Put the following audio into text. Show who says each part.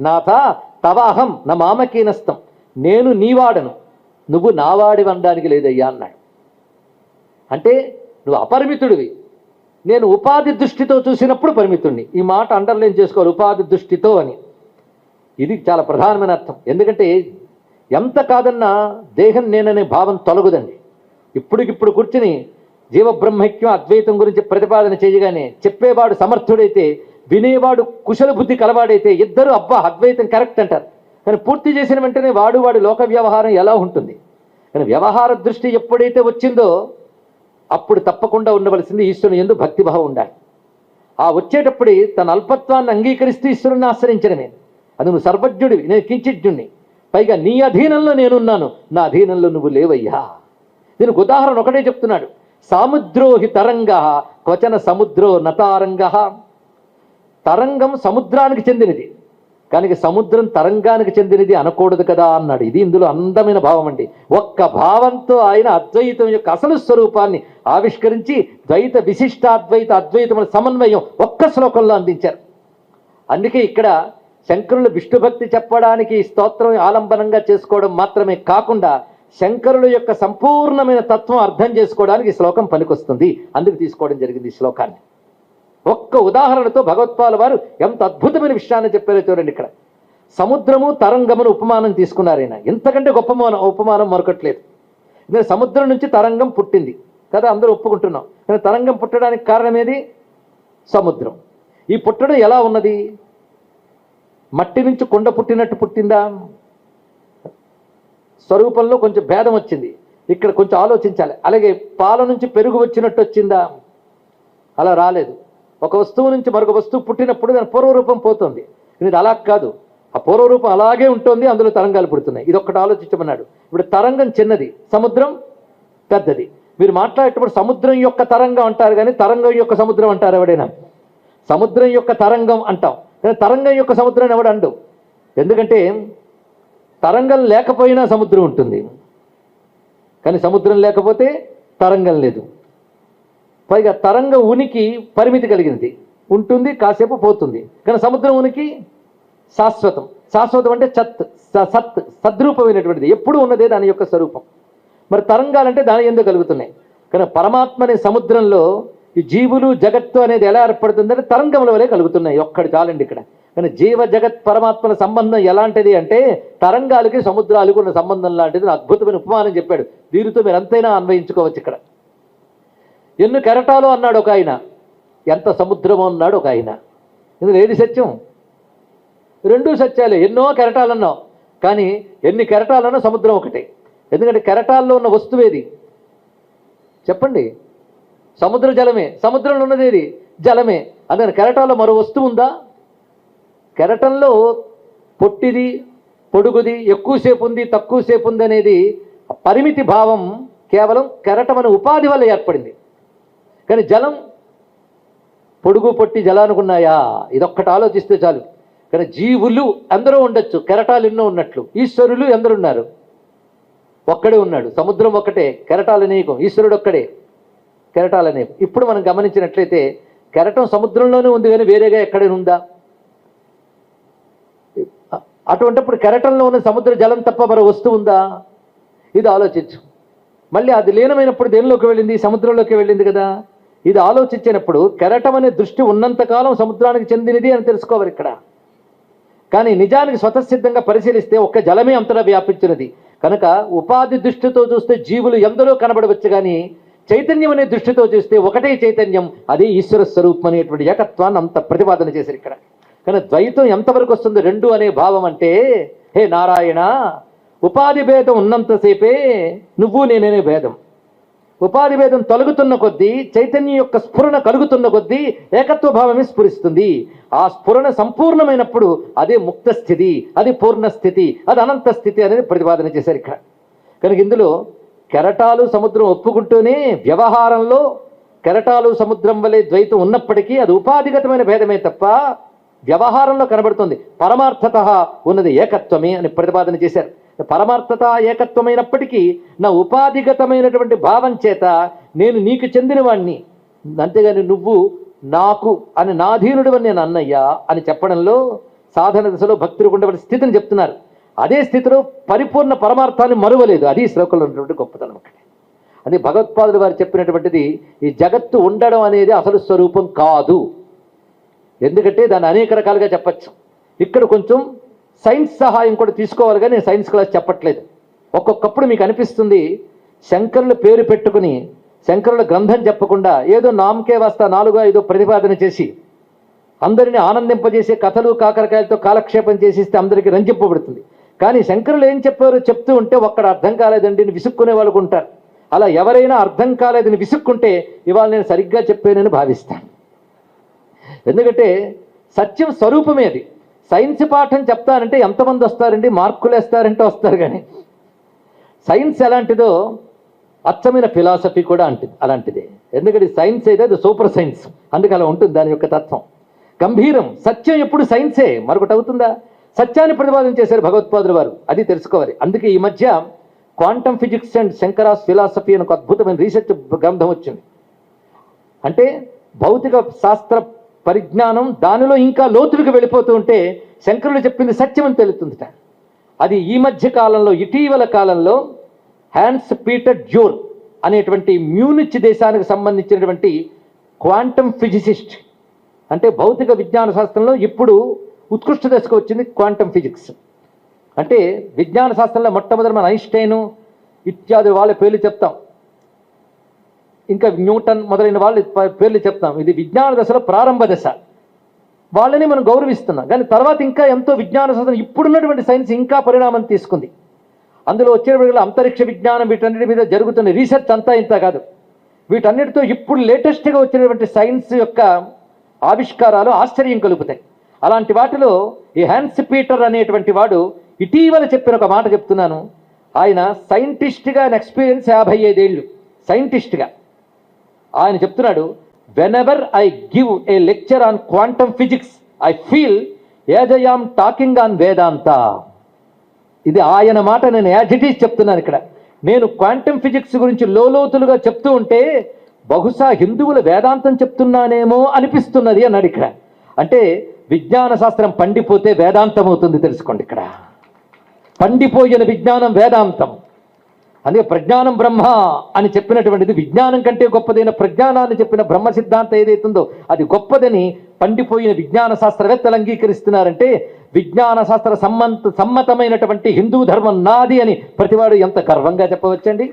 Speaker 1: నాథ తవ అహం నా మామకీనస్తం నేను నీవాడను. నువ్వు నావాడి అనడానికి లేదయ్యా అన్నాడు. అంటే నువ్వు అపరిమితుడివి. నేను ఉపాధి దృష్టితో చూసినప్పుడు పరిమితుడిని ఈ మాట అండర్లైన్ చేసుకోవాలి ఉపాధి దృష్టితో అని. ఇది చాలా ప్రధానమైన అర్థం. ఎందుకంటే ఎంత కాదన్నా దేహం నేననే భావం తొలగదండి. ఇప్పటికిప్పుడు కూర్చుని జీవబ్రహ్మైక్యం అద్వైతం గురించి ప్రతిపాదన చేయగానే చెప్పేవాడు సమర్థుడైతే వినేవాడు కుశల బుద్ధి కలవాడైతే ఇద్దరు అబ్బా అద్వైతం కరెక్ట్ అంటారు. కానీ పూర్తి చేసిన వెంటనే వాడు వాడి లోక వ్యవహారం ఎలా ఉంటుంది? కానీ వ్యవహార దృష్టి ఎప్పుడైతే వచ్చిందో అప్పుడు తప్పకుండా ఉండవలసింది ఈశ్వరుని ఎందు భక్తిభావం ఉండాలి. ఆ వచ్చేటప్పుడు తన అల్పత్వాన్ని అంగీకరిస్తూ ఈశ్వరుని ఆశ్రయించడమే. అది నువ్వు సర్వజ్ఞుడివి నేను కించిజ్ఞుణ్ణి పైగా నీ అధీనంలో నేనున్నాను నా అధీనంలో నువ్వు లేవయ్యా. దీనికి ఉదాహరణ ఒకటే చెప్తున్నాడు. సాముద్రోహి తరంగ క్వచన సముద్రో నతారంగ. తరంగం సముద్రానికి చెందినది. కానీ సముద్రం తరంగానికి చెందినది అనకూడదు కదా అన్నాడు. ఇది ఇందులో అందమైన భావం అండి. ఒక్క భావంతో ఆయన అద్వైతం యొక్క అసలు స్వరూపాన్ని ఆవిష్కరించి ద్వైత విశిష్టాద్వైత అద్వైతముల సమన్వయం ఒక్క శ్లోకంలో అందించారు. అందుకే ఇక్కడ శంకరులు విష్ణు భక్తి చెప్పడానికి ఈ స్తోత్రం ఆలంబనంగా చేసుకోవడం మాత్రమే కాకుండా శంకరుల యొక్క సంపూర్ణమైన తత్వం అర్థం చేసుకోవడానికి శ్లోకం పనికొస్తుంది. అందుకు తీసుకోవడం జరిగింది ఈ శ్లోకాన్ని. ఒక్క ఉదాహరణతో భగవత్పాల వారు ఎంత అద్భుతమైన విషయాన్ని చెప్పారో చూడండి ఇక్కడ. సముద్రము తరంగమును ఉపమానం తీసుకున్నారు ఆయన ఎంతకంటే గొప్ప ఉపమానం మరొకట్లేదు. ఎందుకంటే సముద్రం నుంచి తరంగం పుట్టింది. కదా అందరూ ఒప్పుకుంటున్నాం. కానీ తరంగం పుట్టడానికి కారణం ఏది? సముద్రం. ఈ పుట్టడం ఎలా ఉన్నది? మట్టి నుంచి కొండ పుట్టినట్టు పుట్టిందా? స్వరూపంలో కొంచెం భేదం వచ్చింది. ఇక్కడ కొంచెం ఆలోచించాలి. అలాగే పాల నుంచి పెరుగు వచ్చినట్టు వచ్చిందా? అలా రాలేదు. ఒక వస్తువు నుంచి మరొక వస్తువు పుట్టినప్పుడు దాని పూర్వరూపం పోతుంది. ఇది అలా కాదు. ఆ పూర్వరూపం అలాగే ఉంటుంది అందులో తరంగాలు పుడుతున్నాయి. ఇది ఒక్కటి ఆలోచించమన్నాడు. ఇప్పుడు తరంగం చిన్నది సముద్రం పెద్దది. మీరు మాట్లాడేటప్పుడు సముద్రం యొక్క తరంగం అంటారు కానీ తరంగం యొక్క సముద్రం అంటారు ఎవడైనా? సముద్రం యొక్క తరంగం అంటాం. కానీ తరంగం యొక్క సముద్రం ఎవడు అండు? ఎందుకంటే తరంగం లేకపోయినా సముద్రం ఉంటుంది. కానీ సముద్రం లేకపోతే తరంగం లేదు. పైగా తరంగ ఉనికి పరిమితి కలిగినది. ఉంటుంది కాసేపు పోతుంది. కానీ సముద్రం ఉనికి శాశ్వతం. శాశ్వతం అంటే చత్ స- సత్ సద్రూపమైనటువంటిది. ఎప్పుడు ఉన్నదే దాని యొక్క స్వరూపం. మరి తరంగాలంటే దాని ఎందుకు కలుగుతున్నాయి. కానీ పరమాత్మ అనే సముద్రంలో ఈ జీవులు జగత్తు అనేది ఎలా ఏర్పడుతుందంటే తరంగముల వలె కలుగుతున్నాయి. ఒక్కడి చాలండి ఇక్కడ. కానీ జీవ జగత్ పరమాత్మల సంబంధం ఎలాంటిది అంటే తరంగాలకి సముద్రాలకు ఉన్న సంబంధం లాంటిది. అద్భుతమైన ఉపమానం చెప్పాడు. దీనితో మీరు అంతైనా అన్వయించుకోవచ్చు ఇక్కడ. ఎన్ను కెరటాలు అన్నాడు ఒక ఆయన? ఎంత సముద్రమో అన్నాడు ఒక ఆయన. ఇందులో ఏది సత్యం? రెండూ సత్యాలే. ఎన్నో కెరటాలు అన్నావు కానీ ఎన్ని కెరటాలన్నా సముద్రం ఒకటే. ఎందుకంటే కెరటాల్లో ఉన్న వస్తువు ఏది? చెప్పండి. సముద్ర జలమే. సముద్రంలో ఉన్నది జలమే. అందుకని కెరటాల్లో మరో వస్తువు ఉందా? కెరటంలో పొట్టిది పొడుగుది ఎక్కువసేపు ఉంది తక్కువసేపు ఉంది అనేది పరిమితి భావం కేవలం కెరటం అనే ఉపాధి వల్ల ఏర్పడింది. కానీ జలం పొడుగు పొట్టి జలానుకున్నాయా ఇదొక్కటి ఆలోచిస్తే చాలు. కానీ జీవులు అందరూ ఉండొచ్చు కెరటాలు ఎన్నో ఉన్నట్లు. ఈశ్వరులు ఎందరున్నారు ఒక్కడే ఉన్నాడు. సముద్రం ఒక్కటే కెరటాలు అనేకం. ఈశ్వరుడు ఒక్కడే కెరటాలు అనేకం. ఇప్పుడు మనం గమనించినట్లయితే కెరటం సముద్రంలోనే ఉంది కానీ వేరేగా ఎక్కడైనా ఉందా? అటువంటిప్పుడు కెరటంలో ఉన్న సముద్ర జలం తప్ప మరో వస్తువు ఉందా? ఇది ఆలోచించు. మళ్ళీ అది లీనమైనప్పుడు దేనిలోకి వెళ్ళింది? సముద్రంలోకి వెళ్ళింది కదా. ఇది ఆలోచించినప్పుడు కెరటం అనే దృష్టి ఉన్నంతకాలం సముద్రానికి చెందినది అని తెలుసుకోవాలి ఇక్కడ. కానీ నిజానికి స్వతసిద్ధంగా పరిశీలిస్తే ఒక్క జలమే అంతటా వ్యాపించినది. కనుక ఉపాధి దృష్టితో చూస్తే జీవులు ఎందరో కనబడవచ్చు కానీ చైతన్యం అనే దృష్టితో చూస్తే ఒకటే చైతన్యం అదే ఈశ్వర స్వరూపం అనేటువంటి ఏకత్వాన్ని అంత ప్రతిపాదన చేశారు ఇక్కడ. కానీ ద్వైతం ఎంతవరకు వస్తుంది రెండు అనే భావం అంటే హే నారాయణ ఉపాధి భేదం ఉన్నంతసేపే నువ్వు నేననే భేదం. ఉపాధి భేదం తొలగుతున్న కొద్దీ చైతన్యం యొక్క స్ఫురణ కలుగుతున్న కొద్దీ ఏకత్వ భావమే స్ఫురిస్తుంది. ఆ స్ఫురణ సంపూర్ణమైనప్పుడు అదే ముక్త స్థితి అది పూర్ణ స్థితి అది అనంత స్థితి అనేది ప్రతిపాదన చేశారు ఇక్కడ. కనుక ఇందులో కెరటాలు సముద్రం ఒప్పుకుంటూనే వ్యవహారంలో కెరటాలు సముద్రం వలె ద్వైతం ఉన్నప్పటికీ అది ఉపాధిగతమైన భేదమే తప్ప వ్యవహారంలో కనబడుతుంది. పరమార్థత ఉన్నది ఏకత్వమే అని ప్రతిపాదన చేశారు. పరమార్థత ఏకత్వమైనప్పటికీ నా ఉపాధిగతమైనటువంటి భావం చేత నేను నీకు చెందినవాణ్ణి. అంతేగాని నువ్వు నాకు అని నాధీనుడు అని నేను అన్నయ్యా అని చెప్పడంలో సాధన దశలో భక్తులకు ఉండవలసిన స్థితిని చెప్తున్నారు. అదే స్థితిలో పరిపూర్ణ పరమార్థాన్ని మరువలేదు. అది శ్లోకంలో ఉన్నటువంటి గొప్పతనం ఒకటి. అది భగవత్పాదులు వారు చెప్పినటువంటిది ఈ జగత్తు ఉండడం అనేది అసలు స్వరూపం కాదు. ఎందుకంటే దాన్ని అనేక రకాలుగా చెప్పచ్చు. ఇక్కడ కొంచెం సైన్స్ సహాయం కూడా తీసుకోవాలి కానీ నేను సైన్స్ క్లాస్ చెప్పట్లేదు. ఒక్కొక్కప్పుడు మీకు అనిపిస్తుంది శంకరుల పేరు పెట్టుకుని శంకరుల గ్రంథం చెప్పకుండా ఏదో నామకే వస్తా నాలుగో ఐదో ప్రతిపాదన చేసి అందరిని ఆనందింపజేసే కథలు కాకరకాయలతో కాలక్షేపం చేసిస్తే అందరికీ రంజింపబడుతుంది. కానీ శంకరులు ఏం చెప్పారో చెప్తూ ఉంటే ఒక్కడ అర్థం కాలేదండి విసుక్కునే వాళ్ళు ఉంటారు. అలా ఎవరైనా అర్థం కాలేదని విసుక్కుంటే ఇవాళ నేను సరిగ్గా చెప్పానని భావిస్తాను. ఎందుకంటే సత్యం స్వరూపమే అది. సైన్స్ పాఠం చెప్తానంటే ఎంతమంది వస్తారండి? మార్కులు వేస్తారంటే వస్తారు కానీ. సైన్స్ ఎలాంటిదో అచ్చమైన ఫిలాసఫీ కూడా అంటి అలాంటిదే. ఎందుకంటే సైన్స్ అయితే అది సూపర్ సైన్స్. అందుకే అలా ఉంటుంది దాని యొక్క తత్వం. గంభీరం. సత్యం ఎప్పుడు సైన్సే. మరొకటి అవుతుందా? సత్యాన్ని ప్రతిపాదన చేశారు భగవత్పాదులు వారు. అది తెలుసుకోవాలి. అందుకే ఈ మధ్య quantum physics and Shankara's philosophy అని ఒక అద్భుతమైన రీసెర్చ్ గ్రంథం వచ్చింది. అంటే భౌతిక శాస్త్ర పరిజ్ఞానం దానిలో ఇంకా లోతులకు వెళ్ళిపోతూ ఉంటే శంకరుడు చెప్పింది సత్యం అని తెలుస్తుందిట. అది ఈ మధ్య కాలంలో ఇటీవల కాలంలో హ్యాన్స్ పీటర్ జ్యూర్ అనేటువంటి మ్యూనిచ్ దేశానికి సంబంధించినటువంటి క్వాంటమ్ ఫిజిసిస్ట్. అంటే భౌతిక విజ్ఞాన శాస్త్రంలో ఇప్పుడు ఉత్కృష్ట దశకు వచ్చింది క్వాంటమ్ ఫిజిక్స్. అంటే విజ్ఞాన శాస్త్రంలో మొట్టమొదటి మన ఐన్స్టైను ఇత్యాది వాళ్ళ పేర్లు చెప్తాం. ఇంకా న్యూటన్ మొదలైన వాళ్ళ పేర్లు చెప్తాం. ఇది విజ్ఞాన దశలో ప్రారంభ దశ. వాళ్ళని మనం గౌరవిస్తున్నాం. కానీ తర్వాత ఇంకా ఎంతో విజ్ఞాన సాధన ఇప్పుడున్నటువంటి సైన్స్ ఇంకా పరిణామం తీసుకుంది. అందులో వచ్చేటప్పుడు అంతరిక్ష విజ్ఞానం వీటన్నిటి మీద జరుగుతున్న రీసెర్చ్ అంతా ఇంత కాదు. వీటన్నిటితో ఇప్పుడు లేటెస్ట్గా వచ్చినటువంటి సైన్స్ యొక్క ఆవిష్కారాలు ఆశ్చర్యం కలుగుతాయి. అలాంటి వాటిలో ఈ హ్యాన్స్ పీటర్ అనేటువంటి వాడు ఇటీవల చెప్పిన ఒక మాట చెప్తున్నాను. ఆయన సైంటిస్ట్గా ఆయన ఎక్స్పీరియన్స్ యాభై ఐదేళ్ళు. సైంటిస్ట్గా. ఆయన చెప్తున్నాడు whenever I give a lecture on quantum physics I feel as I am talking on Vedanta. ఇది ఆయన మాట నేను యాజిటీస్ చెప్తున్నాను ఇక్కడ. నేను క్వాంటమ్ ఫిజిక్స్ గురించి లోతులుగా చెప్తూ ఉంటే బహుశా హిందువుల వేదాంతం చెప్తున్నానేమో అనిపిస్తున్నది అన్నాడు ఇక్కడ. అంటే విజ్ఞాన శాస్త్రం పండిపోతే వేదాంతం అవుతుంది తెలుసుకోండి ఇక్కడ. పండిపోయిన విజ్ఞానం వేదాంతం. అందుకే ప్రజ్ఞానం బ్రహ్మ అని చెప్పినటువంటిది విజ్ఞానం కంటే గొప్పదైన ప్రజ్ఞానాన్ని చెప్పిన బ్రహ్మ సిద్ధాంతం ఏదైతుందో అది గొప్పదని పండిపోయిన విజ్ఞాన శాస్త్రవేత్తలు అంగీకరిస్తున్నారంటే విజ్ఞాన శాస్త్ర సమ్మంత సమ్మతమైనటువంటి హిందూ ధర్మం నాది అని ప్రతివాడు ఎంత గర్వంగా చెప్పవచ్చండి?